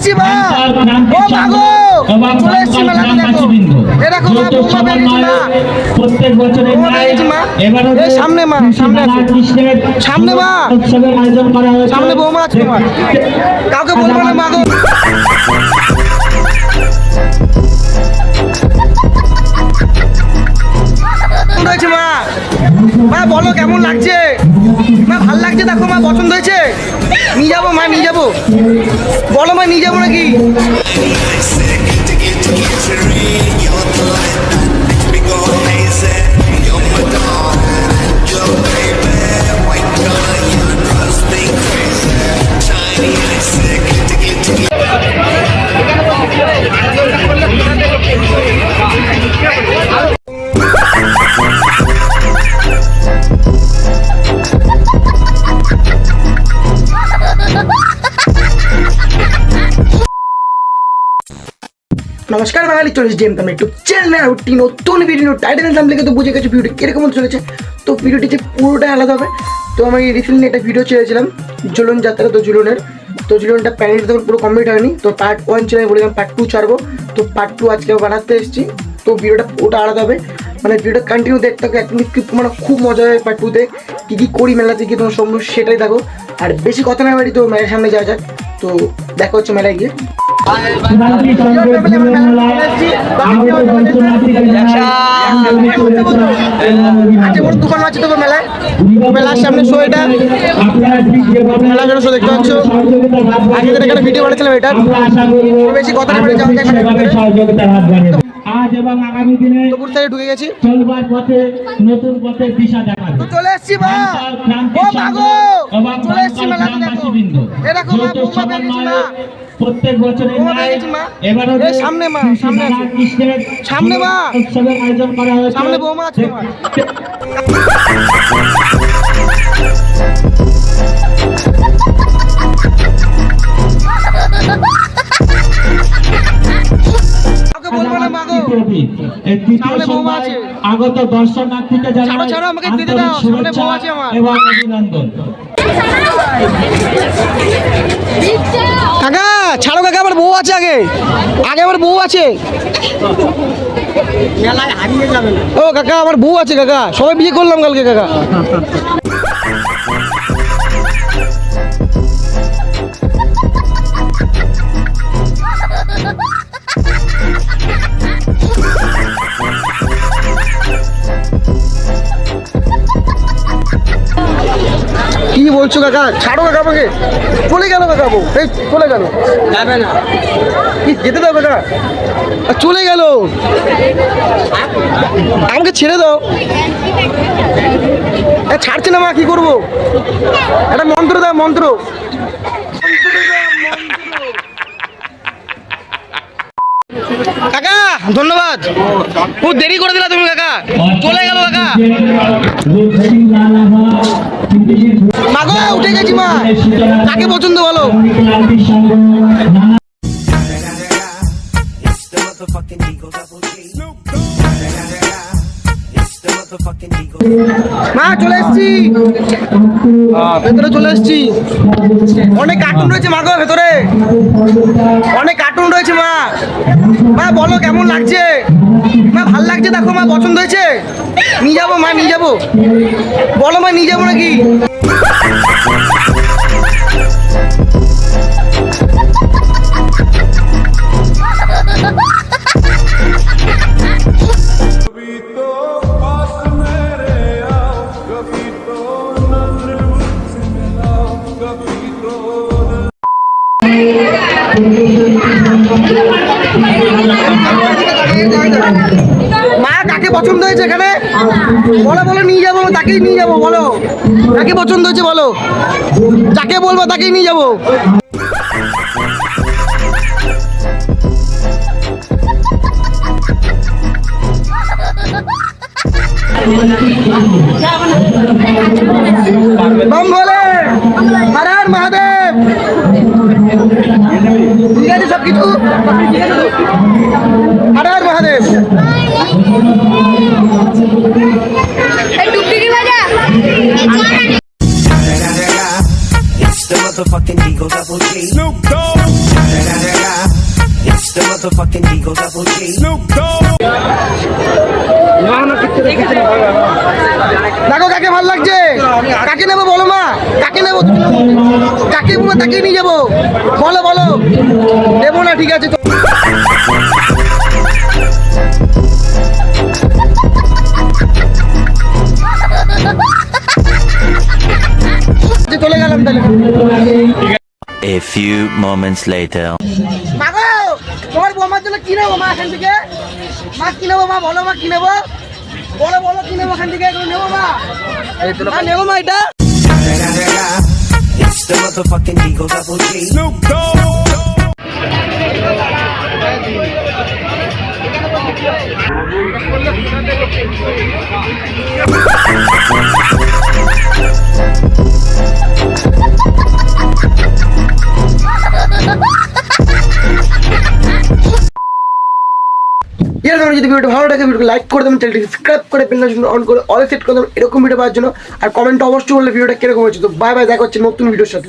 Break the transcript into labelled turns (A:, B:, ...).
A: এসছি মা ও মাগো চলে এসছি মেলাতে দেখো। এ দেখো মা। বৌমা বেরিয়েছি মা মা মা। মা। কাউকে বলব না মা মা। বলো কেমন লাগছে? মা, ভালো লাগছে? দেখো মা, পছন্দ হয়েছে? নিয়ে যাব মা, নিয়ে যাব। বলো মা, নিয়ে যাব নাকি? নমস্কার বাঙালি চল্লিশ ডিএম তোমরা একটু চ্যানেল একটি নতুন ভিডিও টাইটেল নাম লিখে তো বুঝে গেছো ভিডিও কীরকম চলেছে? তো ভিডিওটি যে পুরোটাই আলাদা হবে। তো আমি রিসেন্টলি একটা ভিডিও ছেড়েছিলাম ঝুলন যাত্রা তো ঝুলনের। তো ঝুলনটা প্যানেলটা তখন পুরো কমপ্লিট হয়নি। তো পার্ট ওয়ান ছিল, আমি বলেছিলাম পার্ট টু ছাড়বো। তো পার্ট টু আজকে বানাতে এসেছি। তো ভিডিওটা পুরোটা আলাদা হবে। মানে ভিডিওটা কন্টিনিউ দেখতে হবে। একদম মানে খুব মজা হবে পার্ট টুতে কী কী করি মেলাতে গিয়ে তোমার সম্ভব সেটাই দেখো। আর বেশি কথা না বাড়ি, তো মেলার সামনে যাওয়া যাক। তো দেখা হচ্ছে মেলায় গিয়ে। দোকান আছে তো মেলায় মেলার সামনে দেখতে পাচ্ছ আগে এখানে ভিডিও বানাচ্ছিলাম এটা বেশি কথা বলে যাও,
B: আপনারা
A: এখানে
B: সেভাবে সহযোগিতার হাত বাড়িয়ে দেবেন। আজ দিনে
A: ঢুকে গেছি চলে এসছি মা। ও মাগো চলে এসছি মেলাতে দেখো। এ দেখো মা বৌমা বেরিয়েছি মা।
B: প্রত্যেক। এবারও
A: সামনে মা, সামনে আছে।
B: কৃষ্ণের
A: সামনে মা।
B: উৎসবের আয়োজন করা হয়েছে
A: সামনে বৌমা আছে।
B: আগত দর্শনার্থীকে জানাই। এবং অভিনন্দন
A: কাকা ছাড়ো কাকা আমার বউ আছে আগে। আগে আমার বউ আছে। ও কাকা আমার বউ আছে কাকা। সবাই বিয়ে করলাম কালকে কাকা। কি বলছো কাকা? ছাড়ো কাকা আমাকে। চলে গেল কাকা বউ। এই চলে গেল। যাবে না। কি যেতে দাও কাকা। আর চলে গেল। আমাকে ছেড়ে দাও। ছাড়ছে না মা কি করব? একটা মন্ত্র দাও মন্ত্র। কাকা ধন্যবাদ। খুব দেরি করে দিলা তুমি কাকা। চলে মাগো, উঠে গেছি মা। কাকে পছন্দ বলো. মা, চলে এসছি। ভেতরে চলে এসছি। অনেক কার্টুন রয়েছে মা ভেতরে। অনেক কার্টুন রয়েছে মা। মা, বলো, কেমন লাগছে? মা, ভালো লাগছে, দেখো মা, পছন্দ হয়েছে? নিয়ে যাব মা নিয়ে যাব। বলো মা নিয়ে যাব নাকি? পছন্দ হয়েছে এখানে? বলো বলো, নিয়ে যাব, তাকেই নিয়ে যাব, বলো। কাকে পছন্দ হয়েছে বলো? যাকে বলব তাকেই নিয়ে যাব। বম বলে হর হর মহাদেব। ঠিক আছে motherfucking Eagle Double G.
C: Snoop Dogg.
D: It's the motherfucking Eagle Double G.
E: Snoop Dogg.
A: দেখো কাকে ভালো লাগছে কাকে নেব বলো মা কাকে নেব? কাকে তাকে নিয়ে যাব বলো বলো নেব না ঠিক আছে
C: few moments later.
A: মাগো তোমার বৌমার জন্য কি নেব মা এখান থেকে? মা কি নেব মা? বলো মা কি নেব? বলো বলো কি নেব এখান থেকে? নেব মা নেব মা? এটা
D: It's the motherfucking Eagle Double G.
A: এর কারণে যদি ভিডিওটা ভালো লাগে ভিডিওকে লাইক করে দেবেন চ্যানেলটি সাবস্ক্রাইব করে বেল অন করে অল সেট করে দেবেন, এরকম ভিডিও পাওয়ার জন্য। আর কমেন্ট অবশ্যই বললে ভিডিওটা কীরকম হয়েছে। তো বাই বাই দেখা হচ্ছে নতুন ভিডিওর সাথে।